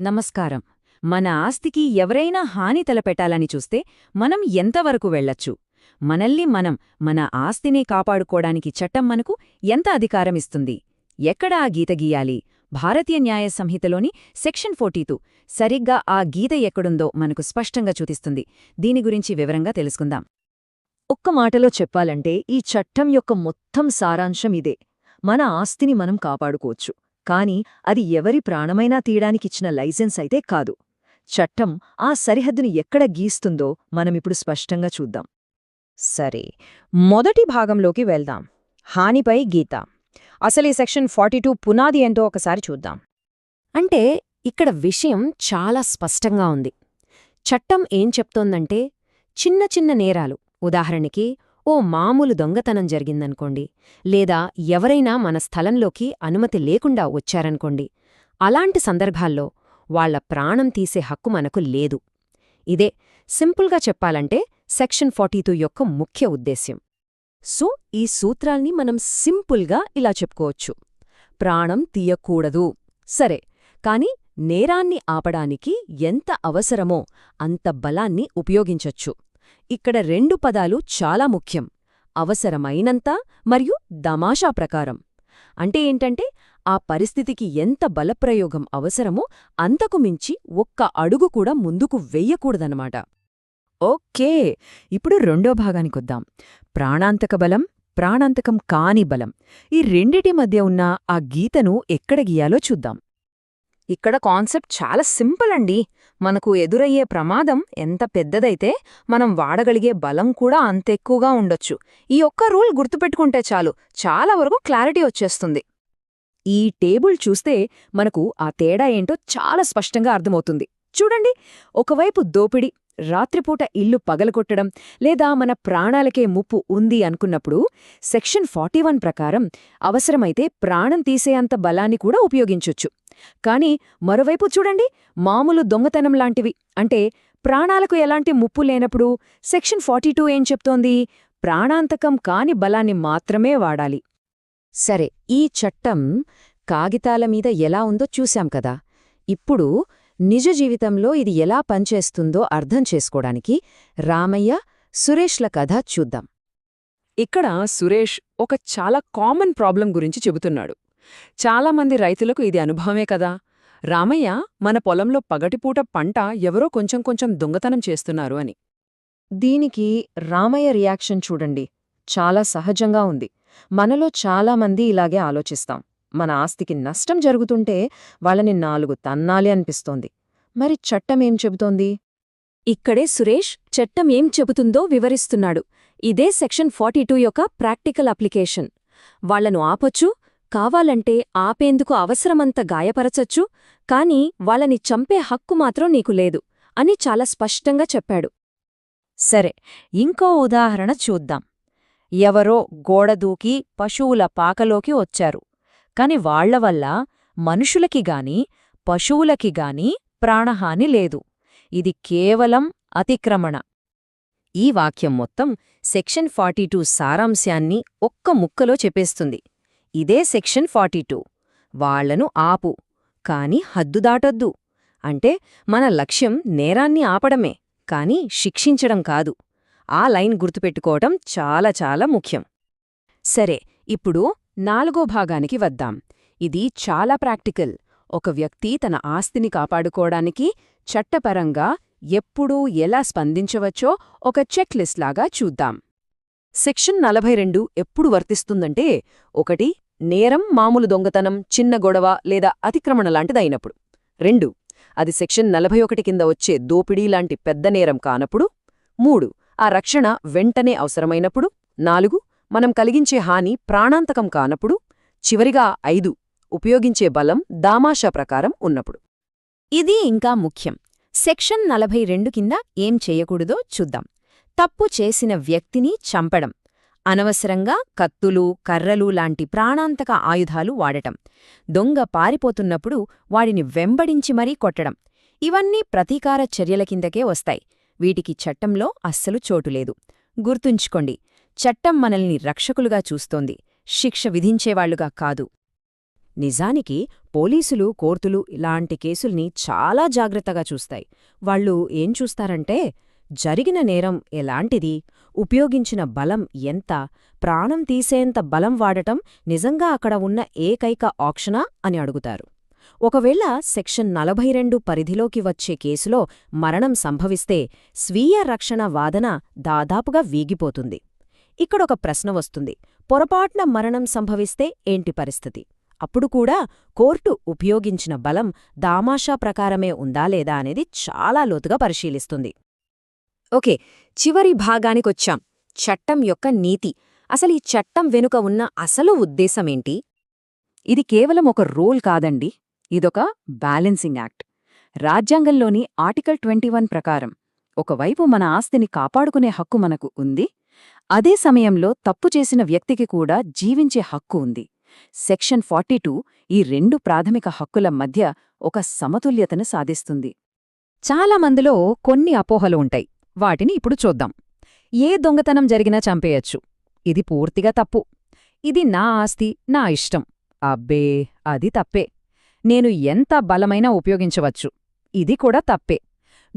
నమస్కారం. మన ఆస్తికి ఎవరైనా హాని తలపెట్టాలని చూస్తే మనం ఎంతవరకు వెళ్ళొచ్చు? మనల్ని మనం మన ఆస్తిని కాపాడుకోడానికి చట్టం మనకు ఎంత అధికారమిస్తుంది ఎక్కడ ఆ గీత గీయాలి? భారతీయ న్యాయ సంహితలోని సెక్షన్ ఫోర్టీతూ సరిగ్గా ఆ గీత ఎక్కడుందో మనకు స్పష్టంగా చూపిస్తుంది. దీని గురించి వివరంగా తెలుసుకుందాం. ఒక్క మాటలో చెప్పాలంటే ఈ చట్టం యొక్క మొత్తం సారాంశం ఇదే. మన ఆస్తిని మనం కాపాడుకోవచ్చు. కాని అది ఎవరి ప్రాణమైనా తీయడానికిచ్చిన లైసెన్స్ అయితే కాదు. చట్టం ఆ సరిహద్దుని ఎక్కడ గీస్తుందో మనమిప్పుడు స్పష్టంగా చూద్దాం. సరే మొదటి భాగంలోకి వెళ్దాం. హానిపై గీత. అసలు ఈ సెక్షన్ ఫార్టీ టూ పునాది ఏంటో ఒకసారి చూద్దాం. అంటే ఇక్కడ విషయం చాలా స్పష్టంగా ఉంది. చట్టం ఏం చెప్తోందంటే చిన్న చిన్న నేరాలు. ఉదాహరణకి ఓ మామూలు దొంగతనం జరిగిందనుకోండి లేదా ఎవరైనా మన స్థలంలోకి అనుమతి లేకుండా వచ్చారనుకోండి అలాంటి సందర్భాల్లో వాళ్ళ ప్రాణం తీసే హక్కు మనకు లేదు. ఇదే సింపుల్గా చెప్పాలంటే సెక్షన్ ఫార్టీ యొక్క ముఖ్య ఉద్దేశ్యం. సో ఈ సూత్రాల్ని మనం సింపుల్గా ఇలా చెప్పుకోవచ్చు. ప్రాణం తీయకూడదు. సరే కాని నేరాన్ని ఆపడానికి ఎంత అవసరమో అంత బలాన్ని ఉపయోగించొచ్చు. ఇక్కడ రెండు పదాలు చాలా ముఖ్యం. అవసరమైనంత మరియు దమాషా ప్రకారం. అంటే ఏంటంటే ఆ పరిస్థితికి ఎంత బలప్రయోగం అవసరమో అంతకు మించి ఒక్క అడుగు కూడా ముందుకు వెయ్యకూడదనమాట ఓకే ఇప్పుడు రెండో భాగానికొద్దాం ప్రాణాంతక బలం ప్రాణాంతకం కాని బలం. ఈ రెండిటి మధ్య ఉన్న ఆ గీతను ఎక్కడ గీయాలో చూద్దాం. ఇక్కడ కాన్సెప్ట్ చాలా సింపుల్ అండి. మనకు ఎదురయ్యే ప్రమాదం ఎంత పెద్దదైతే మనం వాడగలిగే బలం కూడా అంత ఎక్కువగా ఉండొచ్చు. ఈ ఒక్క రూల్ గుర్తుపెట్టుకుంటే చాలు చాలా వరకు క్లారిటీ వచ్చేస్తుంది. ఈ టేబుల్ చూస్తే మనకు ఆ తేడా ఏంటో చాలా స్పష్టంగా అర్థమవుతుంది. చూడండి ఒకవైపు దోపిడి రాత్రిపూట ఇల్లు పగలగొట్టడం లేదా మన ప్రాణాలకే ముప్పు ఉంది అనుకున్నప్పుడు సెక్షన్ ఫార్టీ ప్రకారం అవసరమైతే ప్రాణం తీసేంత బలాన్ని కూడా ఉపయోగించొచ్చు. కాని మరోవైపు చూడండి మామూలు దొంగతనం లాంటివి. అంటే ప్రాణాలకు ఎలాంటి ముప్పు లేనప్పుడు సెక్షన్ ఫార్టీ ఏం చెప్తోంది? ప్రాణాంతకం కాని బలాన్ని మాత్రమే వాడాలి. సరే ఈ చట్టం కాగితాల మీద ఎలా ఉందో చూశాం కదా. ఇప్పుడు నిజ జీవితంలో ఇది ఎలా పనిచేస్తుందో అర్థం చేసుకోవడానికి రామయ్య సురేష్ల కథ చూద్దాం. ఇక్కడ సురేష్ ఒక చాలా కామన్ ప్రాబ్లం గురించి చెబుతున్నాడు. చాలామంది రైతులకు ఇది అనుభవమే కదా. రామయ్య మన పొలంలో పగటిపూట పంట ఎవరో కొంచెం కొంచెం దొంగతనం చేస్తున్నారు అని. దీనికి రామయ్య రియాక్షన్ చూడండి. చాలా సహజంగా ఉంది. మనలో చాలామంది ఇలాగే ఆలోచిస్తాం. మన ఆస్తికి నష్టం జరుగుతుంటే వాళ్ళని నాలుగు తన్నాలి అనిపిస్తోంది. మరి చట్టమేం చెబుతోంది? ఇక్కడే సురేష్ చట్టం ఏం చెబుతుందో వివరిస్తున్నాడు. ఇదే సెక్షన్ ఫార్టీ యొక్క ప్రాక్టికల్ అప్లికేషన్. వాళ్ళను ఆపొచ్చు కావాలంటే ఆపేందుకు అవసరమంత గాయపరచొచ్చు కాని వాళ్ళని చంపే హక్కు మాత్రం నీకు లేదు అని చాలా స్పష్టంగా చెప్పాడు. సరే ఇంకో ఉదాహరణ చూద్దాం. ఎవరో గోడదూకి పశువుల పాకలోకి వచ్చారు. కాని వాళ్ళ వల్ల మనుషులకి గాని పశువులకి గాని ప్రాణహాని లేదు. ఇది కేవలం అతిక్రమణ. ఈ వాక్యం మొత్తం సెక్షన్ ఫార్టీ సారాంశాన్ని ఒక్క ముక్కలో చెప్పేస్తుంది. ఇదే సెక్షన్ ఫార్టీ వాళ్ళను ఆపు కాని హద్దు దాటొద్దు. అంటే మన లక్ష్యం నేరాన్ని ఆపడమే కాని శిక్షించడం కాదు. ఆ లైన్ గుర్తుపెట్టుకోవటం చాలా చాలా ముఖ్యం. సరే ఇప్పుడు నాలుగో భాగానికి వద్దాం. ఇది చాలా ప్రాక్టికల్. ఒక వ్యక్తి తన ఆస్తిని కాపాడుకోవడానికి చట్టపరంగా ఎప్పుడూ ఎలా స్పందించవచ్చో ఒక చెక్ లిస్ట్ లాగా చూద్దాం. సెక్షన్ నలభై రెండు ఎప్పుడు వర్తిస్తుందంటే ఒకటి నేరం మామూలు దొంగతనం చిన్న గొడవ లేదా అతిక్రమణ లాంటిదైనప్పుడు. రెండు అది సెక్షన్ నలభై ఒకటి కింద వచ్చే దోపిడీ లాంటి పెద్ద నేరం కానప్పుడు. మూడు ఆ రక్షణ వెంటనే అవసరమైనప్పుడు. నాలుగు మనం కలిగించే హాని ప్రాణాంతకం కానప్పుడు చివరిగా ఐదు ఉపయోగించే బలం దామాషా ప్రకారం ఉన్నప్పుడు. ఇది ఇంకా ముఖ్యం. సెక్షన్ నలభై రెండు కింద ఏం చేయకూడదో చూద్దాం. తప్పు చేసిన వ్యక్తిని చంపడం. అనవసరంగా కత్తులు కర్రలు లాంటి ప్రాణాంతక ఆయుధాలు వాడటం. దొంగ పారిపోతున్నప్పుడు వాడిని వెంబడించి మరీ కొట్టడం. ఇవన్నీ ప్రతీకార చర్యల కిందకే వస్తాయి. వీటికి చట్టంలో అస్సలు చోటులేదు గుర్తుంచుకోండి చట్టం మనల్ని రక్షకులుగా చూస్తోంది. శిక్ష విధించేవాళ్ళుగా కాదు. నిజానికి పోలీసులు కోర్టులు ఇలాంటి కేసుల్ని చాలా జాగ్రత్తగా చూస్తాయి. వాళ్ళు ఏం చూస్తారంటే జరిగిన నేరం ఎలాంటిది? ఉపయోగించిన బలం ఎంత? ప్రాణం తీసేంత బలం వాడటం నిజంగా అక్కడ ఉన్న ఏకైక ఆక్షనా అని అడుగుతారు. ఒకవేళ సెక్షన్ నలభై రెండు పరిధిలోకి వచ్చే కేసులో మరణం సంభవిస్తే స్వీయ రక్షణ వాదన దాదాపుగా వీగిపోతుంది. ఇక్కడొక ప్రశ్న వస్తుంది. పొరపాట్న మరణం సంభవిస్తే ఏంటి పరిస్థితి? అప్పుడు కూడా కోర్టు ఉపయోగించిన బలం దామాషా ప్రకారమే ఉందా లేదా అనేది చాలా లోతుగా పరిశీలిస్తుంది. ఓకే చివరి భాగానికొచ్చాం. చట్టం యొక్క నీతి. అసలు ఈ చట్టం వెనుక ఉన్న అసలు ఉద్దేశమేంటి ఇది కేవలం ఒక రోల్ కాదండి. ఇదొక బ్యాలెన్సింగ్ యాక్ట్. రాజ్యాంగంలోని ఆర్టికల్ ట్వంటీ ప్రకారం ఒకవైపు మన ఆస్తిని కాపాడుకునే హక్కు మనకు ఉంది అదే సమయంలో తప్పు చేసిన వ్యక్తికి కూడా జీవించే హక్కు ఉంది. సెక్షన్ ఫార్టీ ఈ రెండు ప్రాథమిక హక్కుల మధ్య ఒక సమతుల్యతను సాధిస్తుంది. చాలామందిలో కొన్ని అపోహలు ఉంటాయి. వాటిని ఇప్పుడు చూద్దాం. ఏ దొంగతనం జరిగినా చంపేయచ్చు. ఇది పూర్తిగా తప్పు. ఇది నా ఆస్తి నా ఇష్టం. అబ్బే అది తప్పే. నేను ఎంత బలమైనా ఉపయోగించవచ్చు. ఇది కూడా తప్పే.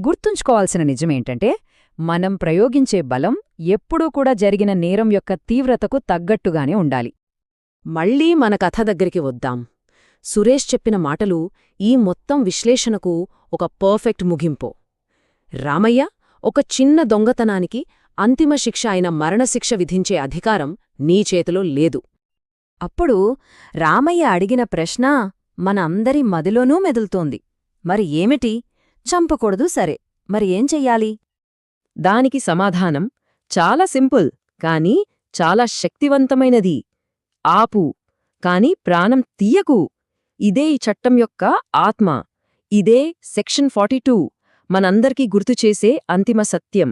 గుర్తుంచుకోవాల్సిన నిజమేంటంటే మనం ప్రయోగించే బలం ఎప్పుడూ కూడా జరిగిన నేరం యొక్క తీవ్రతకు తగ్గట్టుగానే ఉండాలి. మళ్ళీ మన కథ దగ్గరికి వద్దాం. సురేష్ చెప్పిన మాటలు ఈ మొత్తం విశ్లేషణకు ఒక పర్ఫెక్ట్ ముగింపు. రామయ్య ఒక చిన్న దొంగతనానికి అంతిమ శిక్ష అయిన మరణశిక్ష విధించే అధికారం నీ చేతిలో లేదు. అప్పుడు రామయ్య అడిగిన ప్రశ్న మన అందరి మదిలోనూ మెదులుతోంది. మరి ఏమిటి? చంపకూడదు సరే. మరి ఏం చెయ్యాలి? దానికి సమాధానం చాలా సింపుల్ కాని చాలా శక్తివంతమైనది. ఆపు కాని ప్రాణం తీయకు. ఇదే ఈ చట్టం యొక్క ఆత్మ. ఇదే సెక్షన్ ఫార్టీ మనందరికీ గుర్తుచేసే అంతిమ సత్యం.